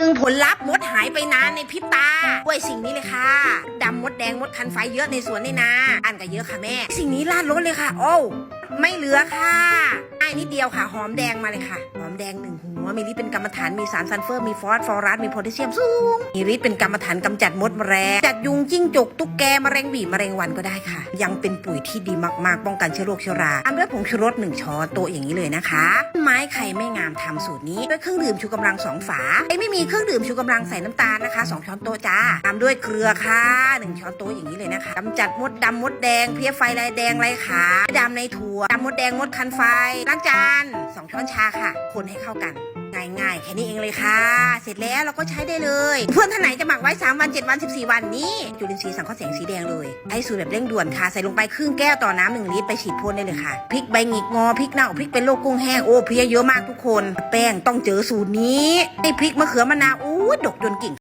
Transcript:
ซึ่งผลลัพธ์มดหายไปนานในพริบตาด้วยสิ่งนี้เลยค่ะดำมดแดงมดคันไฟเยอะในสวนในนาอันก็เยอะค่ะแม่ สิ่งนี้ลาดลดเลยค่ะ โอ้ ไม่เหลือค่ะ ง่ายนิดเดียวค่ะ หอมแดงมาเลยค่ะ หอมแดงหนึ่งหัว มีฤทธิ์เป็นกรรมฐาน มีสารซัลเฟอร์ มีฟอสฟอรัส มีโพแทสเซียมสูง มีฤทธิ์เป็นกรรมฐานกำจัดมดแมลง จัดยุงจิ้งจกตุ๊กแกมะเร็งหวีมะเร็งวันก็ได้ค่ะ ยังเป็นปุ๋ยที่ดีมากๆ ป้องกันเชื้อโรคเชื้อราตามด้วยผงชูรสหนึ่งช้อนโต๊ะอย่างนี้เลยนะคะ ไม้ไข่ไม่งามทำสูตรนี้ด้วยเครื่องดื่มชูกำลังสองฝาไอ้ไม่มีเครื่องดื่มชูกำลังใส่น้ำตาลนะคะสองช้อนโต๊ะจ้าตามด้วยเกลือค่ะหนึ่งช้อนโต๊ะอย่างนี้เลยนะคะกำจัดมดดำมดแดงเพลี้ยไฟลายแดงลายขาดำในถั่วดำมดแดงมดคันไฟางจานสองช้อนชาค่ะ คนให้เข้ากันง่ายๆแค่นี้เองเลยค่ะ เสร็จแล้วเราก็ใช้ได้เลย เพื่อนท่านไหนจะหมักไว้ 3 วัน 7 วัน 14 วันนี้จุลินทรีย์สังเคราะห์แสงสีแดงเลยไอ้สูตรแบบเร่งด่วนค่ะ ใส่ลงไปครึ่งแก้วต่อน้ำหนึ่งลิตรไปฉีดพ่นได้เลยค่ะพริกใบหงิกงอพริกเน่าพริกเป็นโรคกุ้งแห้งโอ้เพียเยอะมากทุกคน แป้งต้องเจอสูตรนี้ไอ้พริกมะเขือมะนาวอู้ดกจนกิ่ง